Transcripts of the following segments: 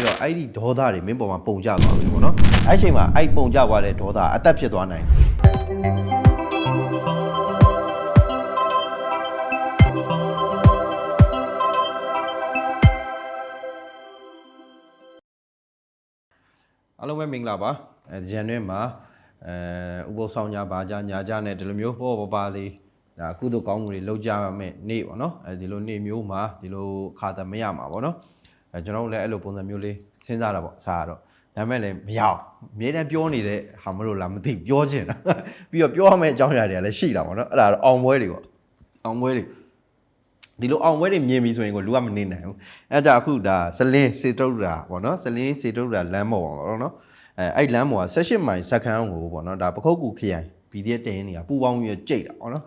ပြီးတော့အဲ့ဒီဒေါသတွေမင်းပေါ်မှာပုံကျသွားပြီပေါ့နော်အဲ့အချိန်မှာအဲ့ပုံကျသွားတဲ့ဒေါသအသက်ဖြစ်သွားနိုင်တယ်အားလုံးပဲမင်္ဂလာပါအဲဂျန်တွဲမှာအဲဥပုသ်ဆောင်ကြပါကြညာကြနဲ့ဒီလိုမျိုးဟောပပါလေးဒါကုသိုလ်ကောင်းမှုတွေလုပ်ကြရမယ်နေ့ပေါ့နော်အဲဒီလိုနေ့မျိုးမှာဒီလိုခါသမရမှာပေါ့နော် အဲကျွန်တော်တို့လည်းအဲ့လိုပုံစံမျိုးလေးစဉ်းစားတာပေါ့အစားကတော့ဒါမဲ့လည်းမရအောင်အမြဲတမ်းပြောနေတဲ့ဟာမလို့လားမသိဘူးပြောချင်တာပြီးတော့ပြောရမယ့်အကြောင်းအရာတွေကလည်းရှိတာပေါ့နော်အဲ့ဒါတော့အောင်ပွဲတွေပေါ့အောင်ပွဲတွေဒီလိုအောင်ပွဲတွေမြင်ပြီဆိုရင်ကိုလူကမနေနိုင်ဘူးအဲဒါအခုဒါဇလင်းစေတုဒ္ဒရာပေါ့နော်ဇလင်းစေတုဒ္ဒရာလမ်းမော်ပေါ့နော်အဲအဲ့လမ်းမော်က16မိုင်စက္ကန့်ကိုပေါ့နော်ဒါပခုတ်ကူခရိုင် BDS တင်းနေတာပူပေါင်းပြီးကြိတ်တာပေါ့နော်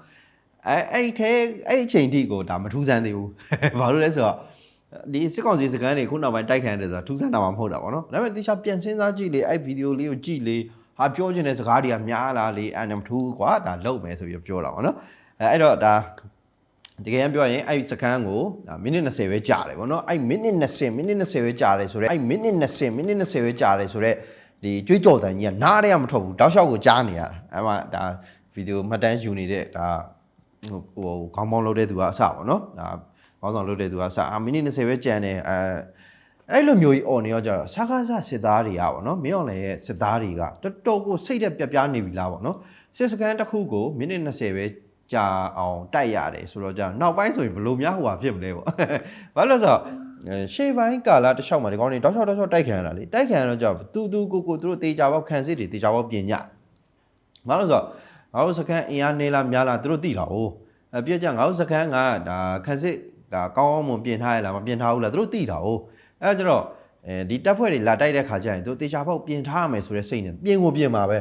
အဲအဲ့ထဲအဲ့အချိန်ထိကိုဒါမထူးဆန်းသေးဘူးဘာလို့လဲဆိုတော့ ဒီစစ်ကောင်စီစကန်တွေခုနောက်ပိုင်းတိုက်ခိုင်းတယ်ဆိုတာထူးဆန်းတာမှမဟုတ်တာပေါ့နော်ဒါပေမဲ့တခြားပြန်စဉ်းစားကြည့်လေအဲ့ဗီဒီယိုလေးကိုကြည့်လေဟာပြောချင်တဲ့စကားတွေကများလာလေအဲ့ဒါမထူးကွာဒါလုံမယ်ဆိုပြီးပြောတာပေါ့နော်အဲအဲ့တော့ဒါတကယ်ပြောရင်အဲ့စကန်ကိုဒါမိနစ်20ပဲကြာတယ်ဗောနော်အဲ့မိနစ်20မိနစ်20ပဲကြာတယ်ဆိုတော့အဲ့မိနစ်20မိနစ်20ပဲကြာတယ်ဆိုတော့ဒီကြွေးကြော်တန်ကြီးကနားရဲမထွက်ဘူးတောက်လျှောက်ကိုကြားနေရတာအဲ့မှာဒါဗီဒီယိုမှတ်တမ်းယူနေတဲ့ဒါဟိုခေါင်းပေါင်းလုပ်တဲ့သူကအစဗောနော်ဒါ ခေါင်းဆောင်လုပ်တဲ့သူကအစအာမိနစ်20ပဲကြံတယ်အဲအဲ့လိုမျိုးကြီးអော်နေရောကြတော့စကားစစစ်သားတွေကဗောနော်မင်းအောင်လည်းရဲ့စစ်သားတွေကတော်တော်ကိုစိတ်သက်ပြပြနေပြီလားဗောနော်စစ်စကန်တစ်ခုကိုမိနစ်20ပဲကြာအောင်တိုက်ရတယ်ဆိုတော့ကြာနောက်ပိုင်းဆိုရင်ဘယ်လိုများဟိုဟာဖြစ်မလဲဗောဘာလို့လဲဆိုတော့အဲရှေ့ပိုင်းကာလာတစ်လျှောက်မှာဒီကောင်းနေတောက်လျှောက်တောက်လျှောက်တိုက်ခံရတာလေတိုက်ခံရတော့ကြောက်တူတူကိုကိုသူတို့တေချာပေါက်ခံစစ်တွေတေချာပေါက်ပြင်ညငါလို့ဆိုတော့ငါတို့စကန်အင်အားနေလားများလားသူတို့သိတာ哦အပြည့်ကြငါတို့စကန်ကဒါခံစစ် ဒါကောင်းအောင်မွန်ပြင်ထားရလားမပြင်ထားဘူးလားသူတို့သိတာ哦အဲဒါကြတော့အဲဒီတပ်ဖွဲ့တွေလာတိုက်တဲ့ခါကျရင်သူတို့တေချာပေါက်ပြင်ထားရမယ်ဆိုတဲ့စိတ်နဲ့ပြင်ကိုပြင်မှာပဲ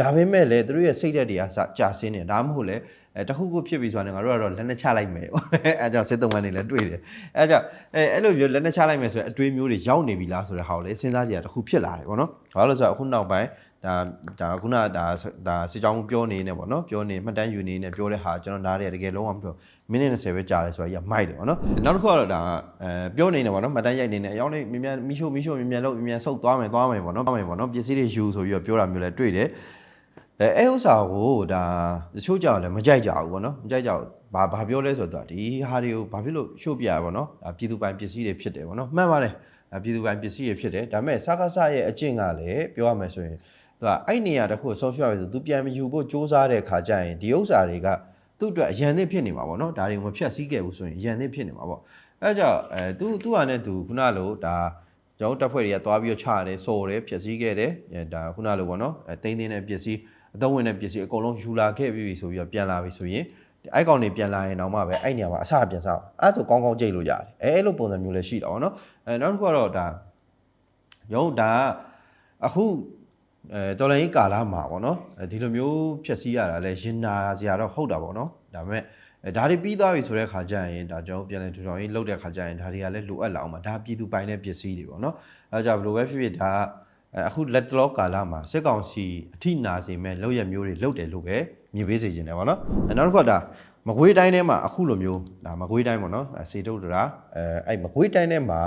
ဒါပေမဲ့လေသူတို့ရဲ့စိတ်ဓာတ်တွေကစကြာဆင်းနေဒါမှမဟုတ်လေ အဲတခုခုဖြစ်ပြီဆိုတော့ငါတို့ကတော့လက်နှချလိုက်မယ်ပေါ့အဲကြောင့်စစ်သုံးပန်းတွေလည်းတွေ့တယ်အဲကြောင့်အဲအဲ့လိုမျိုးလက်နှချလိုက်မယ်ဆိုရင်အတွေးမျိုးတွေရောက်နေပြီလားဆိုတဲ့ဟာကိုလည်းစဉ်းစားကြည့်တာတခုဖြစ်လာတယ်ပေါ့နော်ဘာလို့လဲဆိုတော့အခုနောက်ပိုင်းဒါဒါခုနဒါဒါစစ်ကြောင်းပြောနေနေပေါ့နော်ပြောနေမှတ်တမ်းယူနေနေပြောတဲ့ဟာကျွန်တော်နားရတယ်တကယ်လုံးဝမပြောမိနစ်20ပဲကြာတယ်ဆိုတော့ရမိုက်တယ်ပေါ့နော်နောက်တစ်ခုကတော့ဒါအဲပြောနေနေပေါ့နော်မှတ်တမ်းရိုက်နေနေအယောင်းလေးမြင်မြန်မိရှို့မိရှို့မြင်မြန်လို့မြင်မြန်ဆုတ်သွားမယ်သွားမယ်ပေါ့နော်သွားမယ်ပေါ့နော်ပစ္စည်းတွေယူဆိုပြီးတော့ပြောတာမျိုးလည်းတွေ့တယ် အဲအဲဥစ္စာကိုဒါတချို့ကြောက်လည်းမကြိုက်ကြဘူးဗောနော်မကြိုက်ကြဘူးဘာဘာပြောလဲဆိုတော့ဒီဟာတွေကိုဘာဖြစ်လို့ရှို့ပြရဗောနော်ဒါပြည်သူပိုင်ပစ္စည်းတွေဖြစ်တယ်ဗောနော်မှန်ပါတယ်ဒါပြည်သူပိုင်ပစ္စည်းတွေဖြစ်တယ်ဒါပေမဲ့စကားစရဲ့အကျင့်ကလည်းပြောရမယ်ဆိုရင်သူကအဲ့နေရာတစ်ခုဆုံးရှုံးရပြီဆိုသူပြန်မယူဖို့စ조사တဲ့ခါကျရင်ဒီဥစ္စာတွေကသူ့အတွက်အရန်သစ်ဖြစ်နေမှာဗောနော်ဒါတွေမဖြတ်စည်းခဲ့ဘူးဆိုရင်အရန်သစ်ဖြစ်နေမှာဗောအဲကြောင့်အဲသူသူ့ဟာနဲ့သူခုနလိုဒါကျွန်တော်တပ်ဖွဲ့တွေကသွားပြီးတော့ချရတယ်စော်တယ်ဖြတ်စည်းခဲ့တယ်အဲဒါခုနလိုဗောနော်အဲတင်းတင်းတဲ့ပစ္စည်း အသုံးဝင်တဲ့ပစ္စည်းအကုန်လုံးယူလာခဲ့ပြီဆိုပြီးတော့ပြန်လာပြီဆိုရင်အဲ့ကောင်တွေပြန်လာရင်တော့မှပဲအဲ့နေရာမှာအစပြန်စားအဲ့ဒါဆိုကောင်းကောင်းကြိတ်လို့ရတယ်အဲအဲ့လိုပုံစံမျိုးလည်းရှိတာပေါ့နော်အဲနောက်တစ်ခုကတော့ဒါရုံးဒါအခုအဲတော်လိုင်းကာလာမှာပေါ့နော်ဒီလိုမျိုးဖြည့်ဆည်းရတာလဲရင်နာစရာတော့ဟုတ်တာပေါ့နော်ဒါပေမဲ့အဲဒါတွေပြီးသွားပြီဆိုတဲ့ခါကျရင်ဒါကျွန်တော်ပြန်လဲထူထောင်ရေးလုပ်တဲ့ခါကျရင်ဒါတွေကလည်းလိုအပ်လာအောင်ပါဒါပြည်သူပိုင်တဲ့ပစ္စည်းတွေပေါ့နော်အဲကြောင့်ဘယ်လိုပဲဖြစ်ဖြစ်ဒါက အဲအခုလက်တလောကာလမှာစစ်ကောင်စီအထိနာစေမဲ့လောက်ရမျိုးတွေလောက်တယ်လို့ပဲမြင်ပေးစေခြင်းတယ်ဗောနော်အဲနောက်တစ်ခုကဒါမကွေးတိုင်းထဲမှာအခုလိုမျိုးဒါမကွေးတိုင်းဗောနော်အဲစေတုတ်တရာအဲအဲ့မကွေးတိုင်းထဲမှာ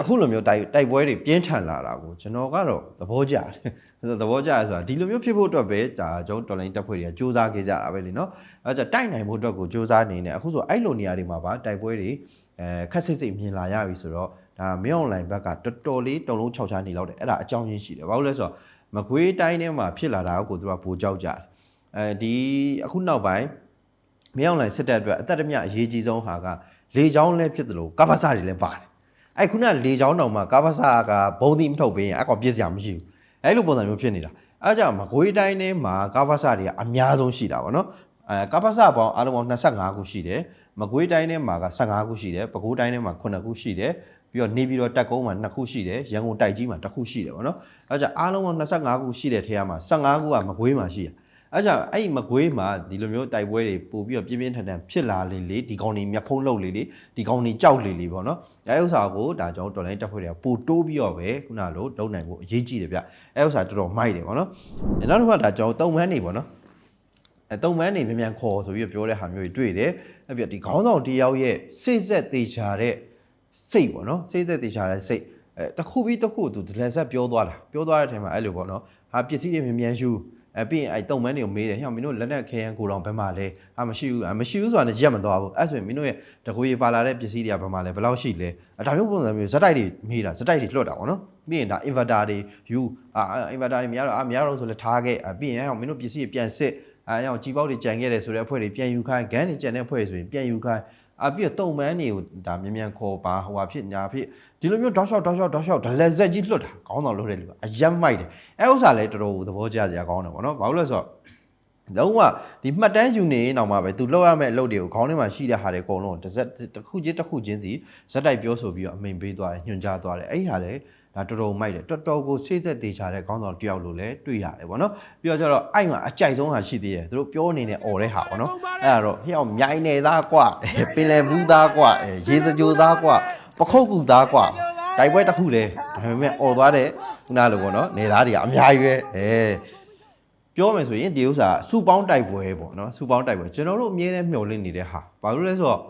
အခုလိုမျိုးတိုက်တိုက်ပွဲတွေပြင်းထန်လာတာကိုကျွန်တော်ကတော့သဘောကျတယ်သဘောကျရဆိုတာဒီလိုမျိုးဖြစ်ဖို့အတွက်ပဲဒါကျွန်တော်တော်လိုင်းတက်ဖွဲ့တွေကစူးစမ်းခဲ့ကြတာပဲလीနော်အဲကြတိုက်နိုင်ဖို့အတွက်ကိုစူးစမ်းနေနေအခုဆိုအဲ့လိုနေရာတွေမှာပါတိုက်ပွဲတွေအဲခက်စိတ်စိတ်မြင်လာရပြီဆိုတော့ ဒါမင်းအွန်လိုင်းဘက်ကတော်တော်လေးတုံလုံးခြောက်ချားနေလောက်တယ်အဲ့ဒါအကြောင်းရင်းရှိတယ်ဘာလို့လဲဆိုတော့မကွေးတိုင်းထဲမှာဖြစ်လာတာကိုသူကပိုကြောက်ကြတယ်အဲဒီအခုနောက်ပိုင်းမင်းအွန်လိုင်းစစ်တပ်အတွက်အသက်တမြအရေးကြီးဆုံးဟာကလေချောင်းလည်းဖြစ်သလိုကပ္ပစတွေလည်းပါတယ်အဲ့ခုနလေချောင်းတောင်မှာကာဗဆာကဘုံတိမထုတ်ပေးရင်အကောင်ပြည့်စရာမရှိဘူးအဲ့လိုပုံစံမျိုးဖြစ်နေတာအဲ့ကြောင့်မကွေးတိုင်းထဲမှာကာဗဆာတွေကအများဆုံးရှိတာဗောနော်အဲကာဗဆာပေါင်းအားလုံးပေါင်း25ခုရှိတယ်မကွေးတိုင်းထဲမှာက15ခုရှိတယ်ပဲခူးတိုင်းထဲမှာ9ခုရှိတယ် ပြီးတော့နေပြီးတော့တက်ကုန်းမှာ2ခုရှိတယ်ရန်ကုန်တိုက်ကြီးမှာ1ခုရှိတယ်ဗောနော်အဲ့ကြောင့်အားလုံးပေါင်း25ခုရှိတဲ့ထဲမှာ15ခုကမကွေးမှာရှိတယ်အဲ့ကြောင့်အဲ့ဒီမကွေးမှာဒီလိုမျိုးတိုက်ပွဲတွေပို့ပြီးတော့ပြင်းပြင်းထန်ထန်ဖြစ်လာလေလေဒီကောင်တွေမျက်ဖုံးလှုပ်လေလေဒီကောင်တွေကြောက်လေလေပေါ့နော်အဲ့ဥစ္စာကိုဒါကျွန်တော်တော်လိုင်းတက်ဖွဲ့တွေကပို့တိုးပြီးတော့ပဲခုနလိုလုံနိုင်ဖို့အရေးကြီးတယ်ဗျအဲ့ဥစ္စာတော်တော်မိုက်တယ်ပေါ့နော်နောက်တစ်ခါဒါကျွန်တော်တုံမန်းနေပေါ့နော်အဲတုံမန်းနေမြန်မြန်ခေါ်ဆိုပြီးတော့ပြောတဲ့ဟာမျိုးတွေတွေ့တယ်အဲ့ပြဒီခေါင်းဆောင်တယောက်ရဲ့စိတ်ဆက်သေးချာတဲ့ စိတ်ပေါ့နော်စိတ်သက်သေးချာတဲ့စိတ်အဲတစ်ခုပြီးတစ်ခုသူဒလန်ဆက်ပြောသွားတာပြောသွားတဲ့အချိန်မှာအဲ့လိုပေါ့နော်ဟာပစ္စည်းတွေမြန်မြန်ယူအဲပြီးရင်အဲ့တုံမန်းတွေကိုမေးတယ်ဟဲ့မင်းတို့လက်နက်ခဲယမ်းကိုတောင်ဘယ်မှာလဲဟာမရှိဘူးအမရှိဘူးဆိုတာနဲ့ရက်မသွားဘူးအဲ့ဆိုရင်မင်းတို့ရဲ့တကူကြီးပါလာတဲ့ပစ္စည်းတွေကဘယ်မှာလဲဘယ်လောက်ရှိလဲအဲဒါမျိုးပုံစံမျိုးဇက်တိုက်တွေမေးတာဇက်တိုက်တွေလွှတ်တာပေါ့နော်ပြီးရင်ဒါ inverter တွေယူအာ inverter တွေမရတော့အာမရတော့ဆိုလဲထားခဲ့အပြီးရင်ဟဲ့မင်းတို့ပစ္စည်းတွေပြန်စစ်အဲအောင်ကြီးပေါက်တွေကြံခဲ့တယ်ဆိုတဲ့အဖွဲ့တွေပြန်ယူခိုင်းဂန်းတွေကြံတဲ့အဖွဲ့တွေဆိုရင်ပြန်ယူခိုင်း အပြီးတော့တုံမန်းတွေကိုဒါမြန်မြန်ခေါ်ပါဟိုဟာဖြစ်ညာဖြစ်ဒီလိုမျိုးတောက်လျှောက်တောက်လျှောက်တောက်လျှောက်ဒလက်ဆက်ကြီးလွတ်တာခေါင်းဆောင်လွတ်တဲ့လူကအယက်မိုက်တယ်အဲဥစ္စာလည်းတော်တော်သဘောကျစရာကောင်းတယ်ဗောနော်ဘာလို့လဲဆိုတော့လုံးဝဒီမှတ်တမ်းယူနေအောင်မှာပဲသူလောက်ရမယ့်အလုပ်တွေကိုခေါင်းထဲမှာရှိတဲ့ဟာတွေအကုန်လုံးတစ်စက်တစ်ခုချင်းတစ်ခုချင်းစီဇက်တိုက်ပြောဆိုပြီးတော့အမိန်ပေးသွားတယ်ညွှန်ကြားသွားတယ်အဲ့ဒီဟာလည်း ဒါတော်တော်မိုက်တယ်တော်တော်ကိုစိတ်သက်သေးချာတဲ့ခေါင်းဆောင်တယောက်လို့လည်းတွေ့ရတယ်ဗောနော်ပြီးတော့ကျတော့အဲ့မှာအကြိုက်ဆုံးဟာရှိသေးတယ်သူတို့ပြောအနေနဲ့អော်တဲ့ဟာဗောနော်အဲ့ဒါတော့ဟိအောင်မြိုင်နေသားကွာပင်လယ်ဘူးသားကွာရေစကြိုသားကွာပခုတ်ကူသားကွာတိုက်ပွဲတစ်ခုလေဒါပေမဲ့អော်သွားတဲ့ခုနလိုဗောနော်နေသားတွေကအများကြီးပဲအဲပြောမယ်ဆိုရင်ဒီဥစ္စာစူပေါင်းတိုက်ပွဲပေါ့နော်စူပေါင်းတိုက်ပွဲကျွန်တော်တို့အမြဲတမ်းမျှော်လင့်နေတဲ့ဟာဘာလို့လဲဆိုတော့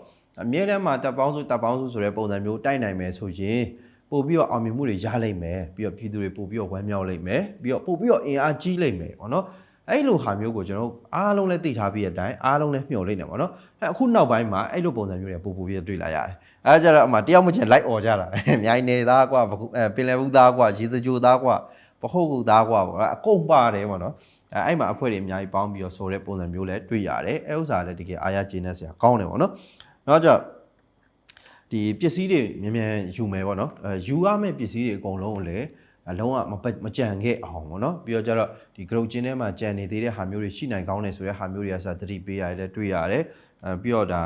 အမြဲတမ်းမှာတပ်ပေါင်းစုတပ်ပေါင်းစုဆိုတဲ့ပုံစံမျိုးတိုက်နိုင်မယ်ဆိုရင် ပို့ပြီးတော့အောင်မြင်မှုတွေရလိမ့်မယ်ပြီးတော့ပြည်သူတွေပို့ပြီးတော့ဝမ်းမြောက်လိမ့်မယ်ပြီးတော့ပို့ပြီးတော့အင်အားကြီးလိမ့်မယ်ပေါ့နော်အဲ့လိုဟာမျိုးကိုကျွန်တော်တို့အားလုံးလည်းသိထားပြီးတဲ့အတိုင်းအားလုံးလည်းမျှော်လင့်နေပါတော့အဲ့အခုနောက်ပိုင်းမှာအဲ့လိုပုံစံမျိုးတွေပို့ပို့ပြီးတွေ့လာရတယ်အဲ့ဒါကြတော့အမှတယောက်မှချင်းလိုက်អော်ကြတာအမြိုင်နေသားကွာအဲပင်လယ်ဘူးသားကွာရေစကြိုသားကွာပခုတ်ကူသားကွာပေါ့အကုန်ပါတယ်ပေါ့နော်အဲအဲ့မှာအဖွဲ့တွေအများကြီးပေါင်းပြီးတော့ဆိုတဲ့ပုံစံမျိုးလည်းတွေ့ရတယ်အဲဥစ္စာလည်းတကယ်အားရကျေနပ်စရာကောင်းတယ်ပေါ့နော်နောက်ကြ ဒီပစ္စည်းတွေမြန်မြန်ယူမယ်ပေါ့နော်အဲယူရမယ့်ပစ္စည်းတွေအကုန်လုံးကိုလည်းအလုံးဝမပမကြံခဲ့အောင်ပေါ့နော်ပြီးတော့ကျတော့ဒီ group ချင်းထဲမှာကြံနေသေးတဲ့ဟာမျိုးတွေရှိနိုင်ကောင်းတယ်ဆိုတဲ့ဟာမျိုးတွေကစသတိပေးရတယ်လည်းတွေ့ရတယ်အဲပြီးတော့ဒါ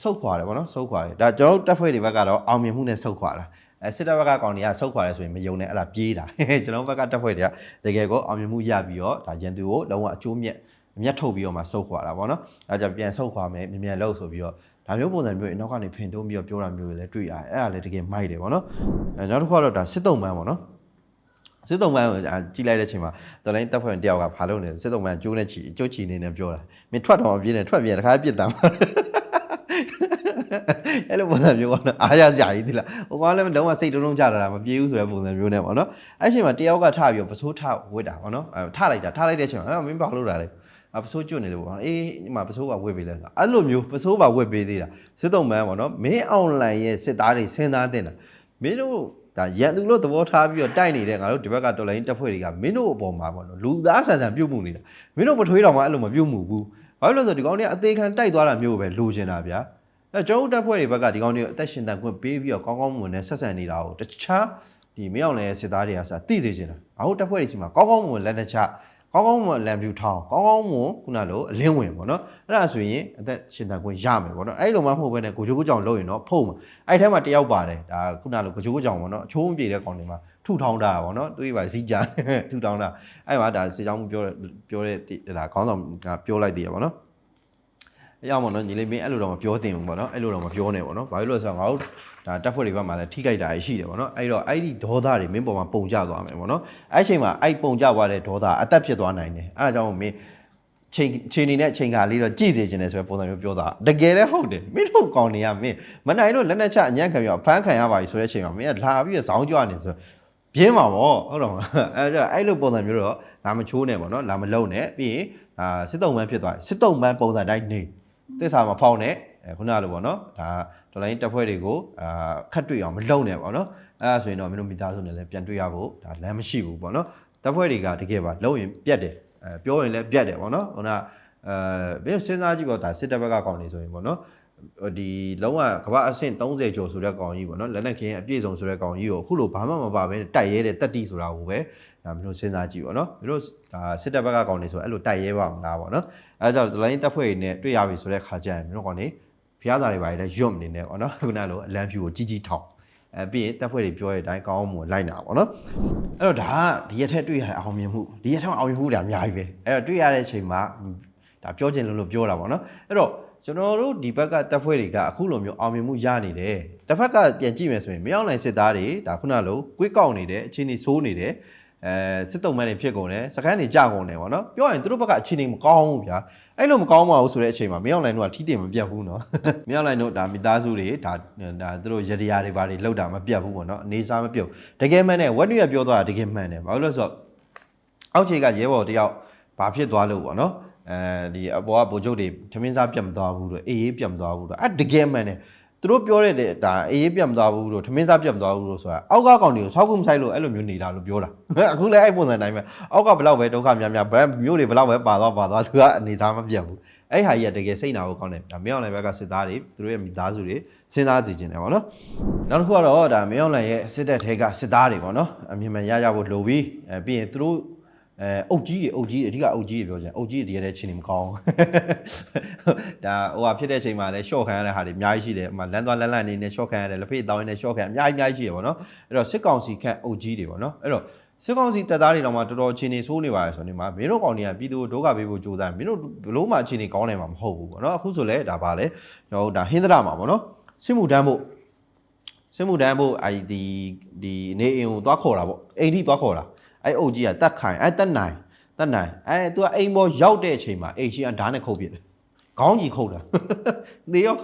ဆုတ်ခွာတယ်ပေါ့နော်ဆုတ်ခွာတယ်ဒါကျွန်တော်တို့တက်ဖွဲ့တွေဘက်ကတော့အောင်မြင်မှုနဲ့ဆုတ်ခွာတာအဲစစ်တပ်ဘက်ကကောင်တွေကဆုတ်ခွာတယ်ဆိုရင်မယုံနဲ့အဲ့ဒါပြေးတာကျွန်တော်ဘက်ကတက်ဖွဲ့တွေကတကယ်ကိုအောင်မြင်မှုရပြီးတော့ဒါရန်သူကိုလုံးဝအကျိုးမြတ်အမျက်ထုတ်ပြီးတော့မှဆုတ်ခွာတာပေါ့နော်အဲဒါကြောင့်ပြန်ဆုတ်ခွာမယ်မြန်မြန်လှုပ်ဆိုပြီးတော့ ဒါမျိုးပုံစံမျိုးတွေနောက်ကနေဖင်တုံးပြီးတော့ပြောတာမျိုးတွေလည်းတွေ့ရတယ်အဲ့ဒါလည်းတကယ်မိုက်တယ်ပေါ့နော်အဲနောက်တစ်ခုကတော့ဒါစစ်တုံးပန်းပေါ့နော်စစ်တုံးပန်းကိုကြည့်လိုက်တဲ့အချိန်မှာတော်လိုင်းတပ်ဖွဲ့ဝင်တယောက်ကဘာလုပ်နေလဲစစ်တုံးပန်းကျိုးနဲ့ချီကျိုးချီနေနေပြောတာမင်းထွက်တော့မပြေးနဲ့ထွက်ပြေးတခါပြစ်တာမှာအဲ့လိုပုံစံမျိုးကတော့အားရစရာကြီးသီလားဟိုကောင်လည်းလုံးဝစိတ်တုံးတုံးကြတာမပြေးဘူးဆိုတဲ့ပုံစံမျိုးနဲ့ပေါ့နော်အဲ့ချိန်မှာတယောက်ကထပြီးတော့ပစိုးထဝစ်တာပေါ့နော်အဲထလိုက်တာထလိုက်တဲ့အချိန်မှာအဲမင်းဘာလုပ်တာလဲ အပစိုးကျွတ်နေလို့ပေါ့အေးဒီမှာပစိုးပါဝစ်ပေးလဲဆိုအဲ့လိုမျိုးပစိုးပါဝစ်ပေးသေးတာစစ်တုံးပန်းပေါ့နော်မင်းအွန်လိုင်းရဲ့စစ်သားတွေစဉ်းစားတင်တာမင်းတို့ဒါရန်သူလို့သဘောထားပြီးတော့တိုက်နေတဲ့ငါတို့ဒီဘက်ကတော်လိုင်းတက်ဖွဲ့တွေကမင်းတို့အပေါ်မှာပေါ့နော်လူသားဆန်ဆန်ပြုတ်မှုနေတာမင်းတို့မထွေးတော့မှအဲ့လိုမပြုတ်မှုဘူးဘာလို့လဲဆိုတော့ဒီကောင်တွေကအသေးခံတိုက်သွားတာမျိုးပဲလိုချင်တာဗျာအဲကျွန်တော်တက်ဖွဲ့တွေဘက်ကဒီကောင်တွေအသက်ရှင်တန်ခွင့်ပေးပြီးတော့ကောင်းကောင်းမွန်နဲ့ဆက်ဆံနေတာကိုတခြားဒီမင်းအောင်လည်းစစ်သားတွေကစသိစေချင်တာငါတို့တက်ဖွဲ့တွေရှိမှာကောင်းကောင်းမွန်လက်တခြား ကောင်းကောင်းမွန်လံပြူထောင်းကောင်းကောင်းမွန်ခုနလိုအလင်းဝင်ပေါ့နော်အဲ့ဒါဆိုရင်အသက်ရှင်တန်ခွင့်ရမယ်ပေါ့နော်အဲ့လိုမှမဟုတ်ဘဲနဲ့ကိုချိုးကိုကြောင်လုပ်ရင်တော့ဖုံးမှာအဲ့ထဲမှာတယောက်ပါတယ်ဒါခုနလိုကိုချိုးကိုကြောင်ပေါ့နော်အချိုးမပြေတဲ့ကောင်တွေမှာထုထောင်းတာပေါ့နော်တွေးပါဇီးကြထုထောင်းတာအဲ့မှာဒါစေချောင်းပြောပြောတဲ့ဒါခေါင်းဆောင်ကပြောလိုက်သေးရပေါ့နော် အကြောင်းပေါ့နော်ညီလေးမင်းအဲ့လိုတော့မပြောသင့်ဘူးပေါ့နော်အဲ့လိုတော့မပြောနဲ့ပေါ့နော်ဘာလို့လဲဆိုတော့ငါတို့ဒါတက်ဖွဲ့တွေဘက်မှာလည်းထိခိုက်တာရှိတယ်ပေါ့နော်အဲ့တော့အဲ့ဒီဒေါသတွေမင်းပေါ်မှာပုံကျသွားမယ်ပေါ့နော်အဲ့ချိန်မှာအဲ့ပုံကျသွားတဲ့ဒေါသအသက်ဖြစ်သွားနိုင်တယ်အဲ့ဒါကြောင့်မင်းချိန်ချိန်နေနဲ့ချိန်ခါလေးတော့ကြည့်စေချင်တယ်ဆိုတဲ့ပုံစံမျိုးပြောတာတကယ်လည်းဟုတ်တယ်မင်းတို့ကောင်းနေရမင်းမနိုင်လို့လက်နဲ့ချအညံ့ခံပြီးတော့ဖမ်းခံရပါပြီဆိုတဲ့အချိန်မှာမင်းကလာပြီးတော့ဇောင်းကြွနေဆိုပြင်းပါဗောဟုတ်တော့အဲကြအဲ့လိုပုံစံမျိုးတော့လာမချိုးနဲ့ဗောနော်လာမလုံနဲ့ပြီးရင်အာစစ်တုံးပန်းဖြစ်သွားစစ်တုံးပန်းပုံစံတိုင်းနေ သစ္စာမဖောက်နဲ့အဲခုနလိုပေါ့နော်ဒါဒေါ်လာရင်းတက်ဖွဲ့တွေကိုအာခတ်တွေ့အောင်မလုံနဲ့ပေါ့နော်အဲဒါဆိုရင်တော့မင်းတို့မိသားစုနဲ့လည်းပြန်တွေ့ရဖို့ဒါလမ်းမရှိဘူးပေါ့နော်တက်ဖွဲ့တွေကတကယ်ပါလုံရင်ပြတ်တယ်အဲပြောရင်လည်းပြတ်တယ်ပေါ့နော်ခုနအဲဘယ်စဉ်းစားကြည့်ပေါ့ဒါစစ်တပ်ဘက်ကကောင်းနေဆိုရင်ပေါ့နော်ဒီလုံးဝကမ္ဘာအဆင့်30ကျော်ဆိုတဲ့ကောင်ကြီးပေါ့နော်လက်နက်ခင်းအပြည့်စုံဆိုတဲ့ကောင်ကြီးကိုအခုလိုဘာမှမပါဘဲတိုက်ရဲတဲ့တက်တီဆိုတာကိုပဲ ဒါမျိုးစဉ်းစားကြည့်ပေါ့နော်မျိုးဒါစစ်တပ်ဘက်ကကောင်နေဆိုအဲ့လိုတိုက်ရဲပါမလားပေါ့နော်အဲဒါကြောင့်ဒလိုင်းတက်ဖွဲ့တွေနဲ့တွေ့ရပြီဆိုတဲ့ခါကျရင်မျိုးကောင်နေဖျားသားတွေပါလေရွတ်မနေနဲ့ပေါ့နော်ခုနလိုအလံဖြူကိုကြီးကြီးထောက်အဲပြီးရင်တက်ဖွဲ့တွေပြောတဲ့အတိုင်းကောင်းအောင်မလိုက်နာပေါ့နော်အဲ့တော့ဒါကဒီရက်ထက်တွေ့ရတဲ့အောင်မြင်မှုဒီရက်ထက်အောင်မြင်မှုတွေအများကြီးပဲအဲ့တော့တွေ့ရတဲ့အချိန်မှာဒါပြောချင်လို့လို့ပြောတာပေါ့နော်အဲ့တော့ကျွန်တော်တို့ဒီဘက်ကတပ်ဖွဲ့တွေကအခုလိုမျိုးအောင်မြင်မှုရနေတယ်တစ်ဖက်ကပြန်ကြည့်မယ်ဆိုရင်မရောက်နိုင်စစ်သားတွေဒါခုနလိုကွေးကောက်နေတယ်အချင်းကြီးစိုးနေတယ် အဲစစ်တုံးမန်းတွေဖြစ်ကုန်တယ်စကန်တွေကြကုန်တယ်ပေါ့နော်ပြောရရင်သူတို့ဘက်ကအခြေအနေမကောင်းဘူးဗျာအဲ့လိုမကောင်းပါဘူးဆိုတဲ့အချိန်မှာမင်းအောင်လိုင်းတို့ကထီးတင်မပြတ်ဘူးနော်မင်းအောင်လိုင်းတို့ဒါမိသားစုတွေဒါဒါသူတို့ရတရားတွေဘာတွေလောက်တာမပြတ်ဘူးပေါ့နော်အနေစားမပြုတ်တကယ်မှန်တယ်ဝက်နွေကပြောသွားတာတကယ်မှန်တယ်ဘာလို့လဲဆိုတော့အောက်ခြေကရဲဘော်တယောက်ဘာဖြစ်သွားလို့ပေါ့နော်အဲဒီအပေါ်ကဗိုလ်ချုပ်တွေထမင်းစားပြတ်မသွားဘူးတော့အေးအေးပြတ်မသွားဘူးတော့အဲတကယ်မှန်တယ် သူတို့ပြောတဲ့ဒါအေးအေးပြတ်မသွားဘူးလို့ထမင်းစားပြတ်မသွားဘူးလို့ဆိုတာအောက်ကကောင်တွေကိုဆောက်ခုမဆိုင်လို့အဲ့လိုမျိုးနေတာလို့ပြောတာအခုလည်းအဲ့ပုံစံတိုင်းပဲအောက်ကဘလောက်ပဲဒုက္ခများများဘယ်မျိုးတွေဘလောက်ပဲပါသွားပါသွားသူကအနေစားမပြတ်ဘူးအဲ့ဟာကြီးကတကယ်စိတ်နာဖို့ကောင်းတယ်ဒါမင်းအောင်လိုင်ဘက်ကစစ်သားတွေသူတို့ရဲ့မိသားစုတွေစဉ်းစားစီခြင်းတယ်ပေါ့နော်နောက်တစ်ခုကတော့ဒါမင်းအောင်လိုင်ရဲ့စစ်တပ်ထဲကစစ်သားတွေပေါ့နော်အမြင်မှန်ရရဖို့လိုပြီးအဲပြီးရင်သူတို့ အဲအုတ်ကြီးတွေအုတ်ကြီးအဓိကအုတ်ကြီးတွေပြောချင်အုတ်ကြီးတွေတကယ်တည်းချင်းနေမကောင်းဒါဟိုဟာဖြစ်တဲ့အချိန်မှာလည်း short ခံရတဲ့ဟာတွေအများကြီးရှိတယ်ဟိုမှာလမ်းသွားလမ်းလန့်နေနဲ့ short ခံရတယ်လက်ဖေးတောင်းနေနဲ့ short ခံအများကြီးအများကြီးရှိတယ်ပေါ့နော်အဲ့တော့စစ်ကောင်စီခန့်အုတ်ကြီးတွေပေါ့နော်အဲ့တော့စစ်ကောင်စီတပ်သားတွေတော့မှတော်တော်အခြေအနေဆိုးနေပါရဲ့ဆိုနေမှာမင်းတို့ကောင်တွေကပြည်သူကိုဒုက္ခပေးဖို့ကြိုးစားတယ်မင်းတို့ဘလို့မှအခြေအနေကောင်းနိုင်မှာမဟုတ်ဘူးပေါ့နော်အခုဆိုလဲဒါပါလဲကျွန်တော်တို့ဒါဟင်းသရမှာပေါ့နော်စစ်မှုတန်းဖို့စစ်မှုတန်းဖို့အဲဒီဒီနေအိမ်ကိုသွားခေါ်တာပေါ့အိမ်ထိသွားခေါ်တာ အဲအုပ်ကြီးကတတ်ခိုင်အဲတတ်နိုင်တတ်နိုင်အဲသူကအိမ်ပေါ်ရောက်တဲ့အချိန်မှာအိမ်ရှိကဓာတ်နဲ့ခုတ်ပြစ်တယ်ခေါင်းကြီးခုတ်တာသေရော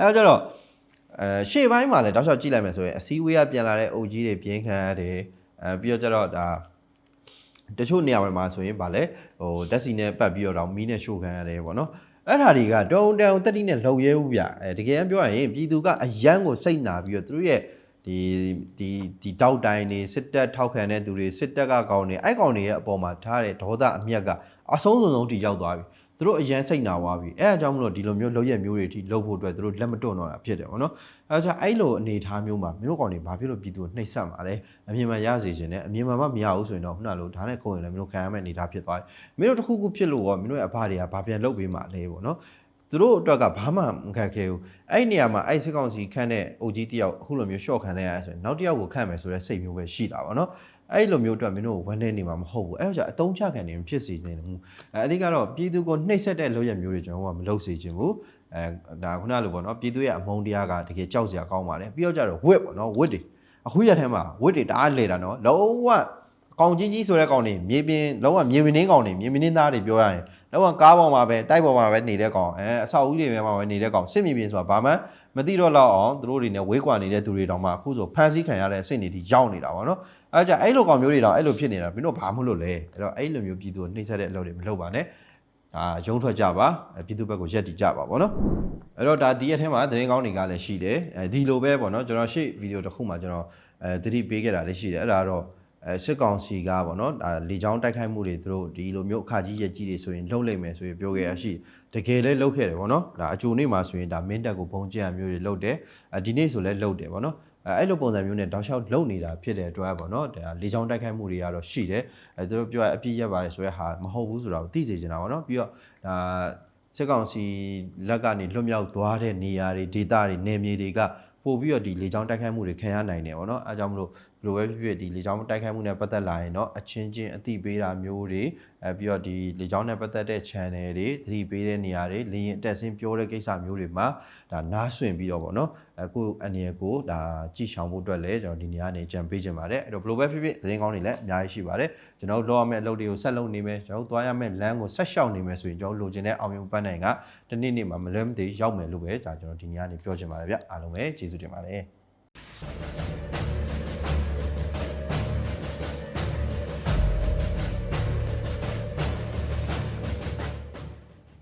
အဲတော့ကျတော့အဲရှေ့ပိုင်းမှာလည်းတောက်လျှောက်ကြည့်လိုက်မယ်ဆိုရင်အစည်းအဝေးကပြန်လာတဲ့အုပ်ကြီးတွေပြင်းခံရတယ်အဲပြီးတော့ကျတော့ဒါတချို့နေရာတွေမှာဆိုရင်ဗာလဲဟိုဓာတ်စီနဲ့ပတ်ပြီးတော့တော့မီးနဲ့ရှို့ခံရတယ်ပေါ့နော်အဲ့ဓာတွေကတုံတန်တက်တိနဲ့လှုပ်ရဲဘူးဗျအဲတကယ်ပြောရရင်ပြည်သူကအယမ်းကိုစိတ်နာပြီးတော့သူတို့ရဲ့ ဒီဒီဒီတောက်တိုင်းနေစစ်တပ်ထောက်ခံတဲ့သူတွေစစ်တပ်ကကောင်းနေအဲ့ကောင်တွေရဲ့အပေါ်မှာထားတဲ့ဒေါသအမျက်ကအဆုံးစုံဆုံးထိရောက်သွားပြီသူတို့အရန်စိတ်နာသွားပြီအဲအကြောင်းမလို့ဒီလိုမျိုးလောက်ရက်မျိုးတွေထိလှုပ်ဖို့အတွက်သူတို့လက်မတွန့်တော့တာဖြစ်တယ်ပေါ့နော်အဲဒါကြောင့်အဲ့လိုအနေအထားမျိုးမှာမင်းတို့ကောင်တွေဘာဖြစ်လို့ပြည်သူကိုနှိပ်စက်မှာလဲအမြင်မှန်ရစေခြင်းနဲ့အမြင်မှန်မှမရဘူးဆိုရင်တော့ခုနလိုဓာတ်နဲ့ခုံရင်လည်းမင်းတို့ခံရမယ့်အနေအထားဖြစ်သွားတယ်မင်းတို့တစ်ခုခုဖြစ်လို့ရောမင်းတို့ရဲ့အဖတွေကဘာပြန်လုပ်ပေးမှာလဲပေါ့နော် သူတို့အတွက်ကဘာမှမခက်ခဲဘူးအဲ့နေရာမှာအဲ့စစ်ကောင်စီခန့်တဲ့အိုကြီးတယောက်အခုလိုမျိုး short ခံလိုက်ရဆိုရင်နောက်တစ်ယောက်ကိုခန့်မယ်ဆိုတဲ့စိတ်မျိုးပဲရှိတာပေါ့နော်အဲ့လိုမျိုးအတွက်မင်းတို့ဝန်းနေနေမှာမဟုတ်ဘူးအဲ့တော့じゃအတုံးချခံနေဖြစ်စီနေတယ်မှုအဲအဓိကတော့ပြည်သူကိုနှိပ်စက်တဲ့လုပ်ရမျိုးတွေကျွန်တော်ကမလုပ်စေချင်ဘူးအဲဒါခုနလိုပေါ့နော်ပြည်သူရဲ့အမုန်းတရားကတကယ်ကြောက်စရာကောင်းပါတယ်ပြီးတော့ကြတော့ဝစ်ပေါ့နော်ဝစ်တွေအခုရက်ထဲမှာဝစ်တွေတအားလေတာနော်လုံးဝကောင်ကြီးကြီးဆိုတဲ့ကောင်တွေမြေပြင်လုံးဝမြေမင်းင်းကောင်တွေမြေမင်းင်းသားတွေပြောရရင် လုံးဝကားပေါ်မှာပဲတိုက်ပေါ်မှာပဲနေတဲ့ကောင်အဲအဆောက်အဦတွေထဲမှာပဲနေတဲ့ကောင်စစ်မြေပြင်ဆိုတာဘာမှမသိတော့လောက်အောင်သူတို့တွေနဲ့ဝေးကွာနေတဲ့သူတွေတောင်မှအခုဆိုဖန်ဆီးခံရတဲ့အဆင့်တွေထိရောက်နေတာပါနော်အဲကြအဲ့လိုကောင်မျိုးတွေတော့အဲ့လိုဖြစ်နေတာမင်းတို့ဘာမှမလို့လဲအဲ့တော့အဲ့လိုမျိုးပြည်သူကိုနှိမ့်ဆက်တဲ့အလုပ်တွေမလုပ်ပါနဲ့ဒါရုံးထွက်ကြပါအဲပြည်သူဘက်ကိုရက်တည်ကြပါဗောနော်အဲ့တော့ဒါဒီရက်ထဲမှာသတင်းကောင်းတွေကလည်းရှိတယ်အဲဒီလိုပဲဗောနော်ကျွန်တော်ရှေ့ဗီဒီယိုတစ်ခုမှာကျွန်တော်အဲသတိပေးခဲ့တာလည်းရှိတယ်အဲ့ဒါတော့ အဲစစ်ကောင်စီကဗောနော်ဒါလေချောင်းတိုက်ခိုက်မှုတွေသူတို့ဒီလိုမျိုးအခါကြီးရက်ကြီးတွေဆိုရင်လှုပ်လိုက်မယ်ဆိုရင်ပြောခဲ့ရရှိတကယ်လည်းလှုပ်ခဲ့တယ်ဗောနော်ဒါအကြိုနေ့မှာဆိုရင်ဒါမင်းတက်ကိုဘုံကျန်မျိုးတွေလှုပ်တယ်အဲဒီနေ့ဆိုလည်းလှုပ်တယ်ဗောနော်အဲအဲ့လိုပုံစံမျိုးနဲ့တောက်လျှောက်လုံနေတာဖြစ်တဲ့အတွက်ပေါ့နော်ဒါလေချောင်းတိုက်ခိုက်မှုတွေကတော့ရှိတယ်အဲသူတို့ပြောရအပြည့်ရက်ပါတယ်ဆိုရဲဟာမဟုတ်ဘူးဆိုတော့သိစေချင်တာပေါ့နော်ပြီးတော့ဒါစစ်ကောင်စီလက်ကနေလွတ်မြောက်သွားတဲ့နေရာတွေဒေသတွေနယ်မြေတွေကပို့ပြီးတော့ဒီလေချောင်းတိုက်ခိုက်မှုတွေခံရနိုင်တယ်ပေါ့နော်အဲကြောင့်မလို့ဘယ် လိုပဲဖြစ်ဖြစ်ဒီလေချောင်းတိုက်ခိုက်မှုနဲ့ပတ်သက်လာရင်တော့အချင်းချင်းအသိပေးတာမျိုးတွေအဲပြီးတော့ဒီလေချောင်းနဲ့ပတ်သက်တဲ့ channel တွေသတိပေးတဲ့နေရာတွေလေရင်အတက်ဆင်းပြောတဲ့ကိစ္စမျိုးတွေမှာဒါနားဆွင့်ပြီးတော့ပေါ့နော်အခုအနေရကိုဒါကြည့်ရှောင်ဖို့အတွက်လည်းကျွန်တော်ဒီနေရာနေကြံပေးခြင်းပါတယ်အဲ့တော့ဘယ်လိုပဲဖြစ်ဖြစ်သတင်းကောင်းတွေလည်းအများကြီးရှိပါတယ်ကျွန်တော်တို့လုပ်ရမယ့်အလုပ်တွေကိုဆက်လုပ်နေမယ်ကျွန်တော်တို့သွားရမယ့်လမ်းကိုဆက်လျှောက်နေမယ်ဆိုရင်ကျွန်တော်လိုချင်တဲ့အောင်မြင်ပန်းနိုင်ကတနေ့နေ့မှာမလွဲမသွေရောက်မယ်လို့ပဲဒါကျွန်တော်ဒီနေရာနေပြောချင်ပါတယ်ဗျအားလုံးပဲကျေးဇူးတင်ပါတယ်